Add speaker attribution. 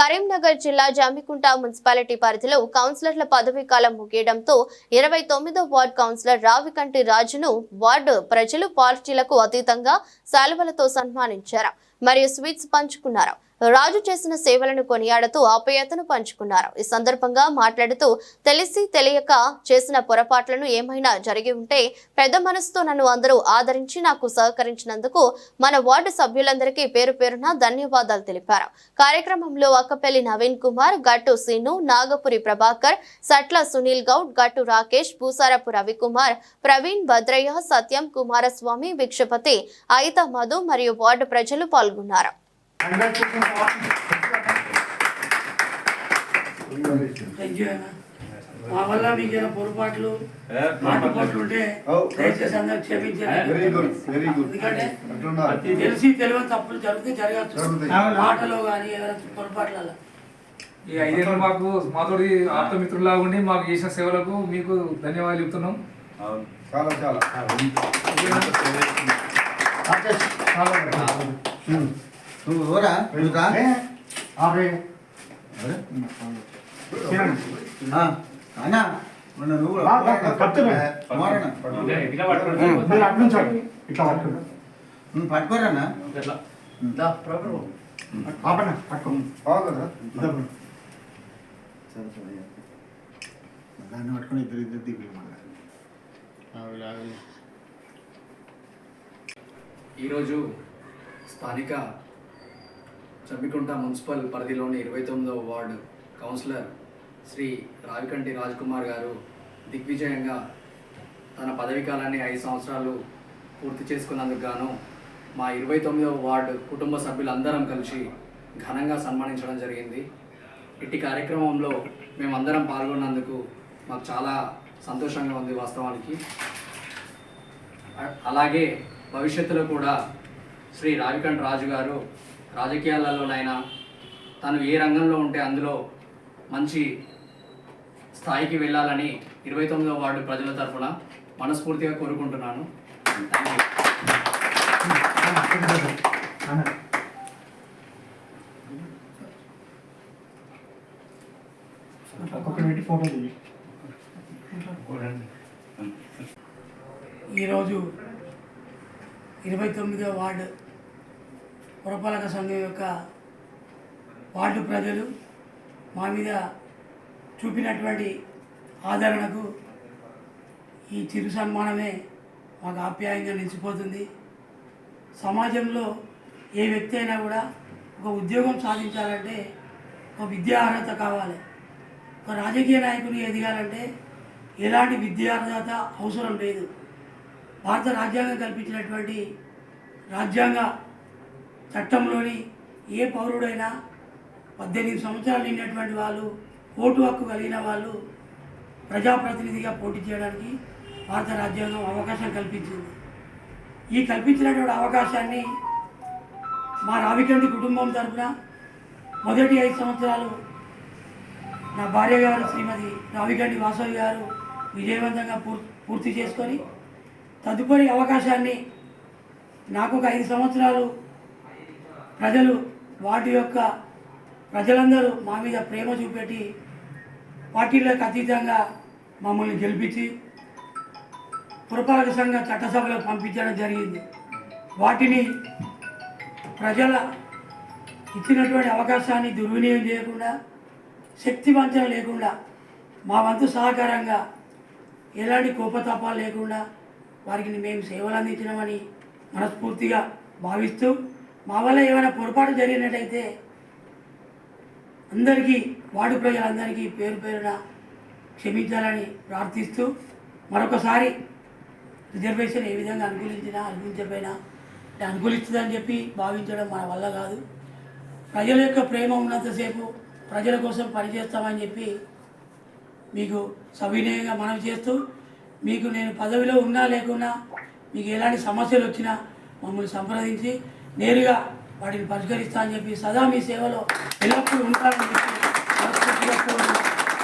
Speaker 1: కరీంనగర్ జిల్లా జామికుంట మున్సిపాలిటీ పరిధిలో కౌన్సిలర్ల పదవీ కాలం ముగియడంతో ఇరవై తొమ్మిదో వార్డు కౌన్సిలర్ రావికంటి రాజును వార్డు ప్రజలు పార్టీలకు అతీతంగా శాలువలతో సన్మానించారు. మరియు స్వీట్స్ పంచుకున్నారు. రాజు చేసిన సేవలను కొనియాడుతూ ఆప్యాయతను పంచుకున్నారు. ఈ సందర్భంగా మాట్లాడుతూ తెలిసి తెలియక చేసిన పొరపాట్లను ఏమైనా జరిగి ఉంటే పెద్ద మనసుతో నన్ను అందరూ ఆదరించి నాకు సహకరించినందుకు మన వార్డు సభ్యులందరికీ పేరు పేరున ధన్యవాదాలు తెలిపారు. కార్యక్రమంలో అక్కపల్లి నవీన్ కుమార్ గట్టు సీను నాగపురి ప్రభాకర్ సట్ల సునీల్ గౌడ్ గట్టు రాకేష్ పూసారపు రవికుమార్ ప్రవీణ్ భద్రయ్య సత్యం కుమారస్వామి భిక్షపతి అయిత మధు మరియు వార్డు ప్రజలు పాల్గొన్నారు.
Speaker 2: మా వల్ల మీకు ఏమైనా పొరపాట్లు మాటపాట్లు ఉంటే దయచేసి అందరూ క్షమించండి.
Speaker 3: వెరీ గుడ్ వెరీ గుడ్
Speaker 2: ఎందుకంటే తెలిసి తెలియని తప్పులు జరిగితే జరగచ్చు. మాటలో కానీ ఏదైనా పొరపాట్లలో
Speaker 4: ఈ ఐదేళ్ళు మాకు మాతోటి ఆప్తమిత్రులా ఉండి మాకు చేసిన సేవలకు మీకు ధన్యవాదాలు చెప్తున్నాం.
Speaker 3: చాలా చాలా.
Speaker 5: నువ్వు ఎవరా? నువ్వురా అన్నా మొన్న నువ్వు. కుమారన్న. నువ్వు పట్టుకోరన్నా
Speaker 3: బాగుందా
Speaker 5: దాన్ని పట్టుకొని ఇద్దరు ఇద్దరు దిగులు
Speaker 6: ఈరోజు స్థానిక చమ్మికుంట మున్సిపల్ పరిధిలోని ఇరవై తొమ్మిదవ వార్డు కౌన్సిలర్ శ్రీ రావికంటి కుమార్ గారు దిగ్విజయంగా తన పదవీ కాలాన్ని ఐదు సంవత్సరాలు పూర్తి చేసుకున్నందుకు గాను మా ఇరవై తొమ్మిదవ వార్డు కుటుంబ సభ్యులందరం కలిసి ఘనంగా సన్మానించడం జరిగింది. ఇట్టి కార్యక్రమంలో మేమందరం పాల్గొన్నందుకు మాకు చాలా సంతోషంగా ఉంది వాస్తవానికి. అలాగే భవిష్యత్తులో కూడా శ్రీ రావికంఠ రాజు గారు రాజకీయాలలోనైనా తను ఏ రంగంలో ఉంటే అందులో మంచి స్థాయికి వెళ్ళాలని ఇరవై తొమ్మిదవ వార్డు ప్రజల తరఫున మనస్ఫూర్తిగా కోరుకుంటున్నాను.
Speaker 2: ఈరోజు ఇరవై తొమ్మిదవ వార్డు పురపాలక సంఘం యొక్క వార్డు ప్రజలు మా మీద చూపినటువంటి ఆదరణకు ఈ చిరు సన్మానమే మాకు ఆప్యాయంగా నిలిచిపోతుంది. సమాజంలో ఏ వ్యక్తి అయినా కూడా ఒక ఉద్యోగం సాధించాలంటే ఒక విద్యా అర్హత కావాలి. ఒక రాజకీయ నాయకుని ఎదగాలంటే ఎలాంటి విద్యా అర్హత అవసరం లేదు. భారత రాజ్యాంగం కల్పించినటువంటి రాజ్యాంగ చట్టంలోని ఏ పౌరుడైనా పద్దెనిమిది సంవత్సరాలు నిండినటువంటి వాళ్ళు ఓటు హక్కు కలిగిన వాళ్ళు ప్రజాప్రతినిధిగా పోటీ చేయడానికి భారత రాజ్యాంగం అవకాశం కల్పించింది. ఈ కల్పించినటువంటి అవకాశాన్ని మా రావికండి కుటుంబం తరఫున మొదటి ఐదు సంవత్సరాలు నా భార్య గారు శ్రీమతి రావికంటి వాసవి గారు విజయవంతంగా పూర్ పూర్తి చేసుకొని తదుపరి అవకాశాన్ని నాకు ఒక ఐదు సంవత్సరాలు ప్రజలు వాటి యొక్క ప్రజలందరూ మా మీద ప్రేమ చూపెట్టి పార్టీలకు అతీతంగా మమ్మల్ని గెలిపించి పురపాలక సంఘ చట్టసభలకు పంపించడం జరిగింది. వాటిని ప్రజల ఇచ్చినటువంటి అవకాశాన్ని దుర్వినియోగం చేయకుండా శక్తి వంచన లేకుండా మా వంతు సహకారంగా ఎలాంటి కోపతాపాలు లేకుండా వారికి మేము సేవలు అందించడమని మనస్ఫూర్తిగా భావిస్తూ మా వల్ల ఏమైనా పొరపాటు జరిగినట్టయితే అందరికీ వార్డు ప్రజలందరికీ పేరు పేరున క్షమించాలని ప్రార్థిస్తూ మరొకసారి రిజర్వేషన్ ఏ విధంగా అనుకూలించినా అనుకూలించకపోయినా అనుకూలిస్తుందని చెప్పి భావించడం మన వల్ల కాదు. ప్రజల యొక్క ప్రేమ ఉన్నంతసేపు ప్రజల కోసం పనిచేస్తామని చెప్పి మీకు సవినయంగా మనవి చేస్తూ మీకు నేను పదవిలో ఉన్నా లేకున్నా మీకు ఎలాంటి సమస్యలు వచ్చినా మమ్మల్ని సంప్రదించి నేరుగా వాటిని పరిష్కరిస్తా అని చెప్పి సదా మీ సేవలో ఎల్లప్పుడూ ఉంటారని చెప్పి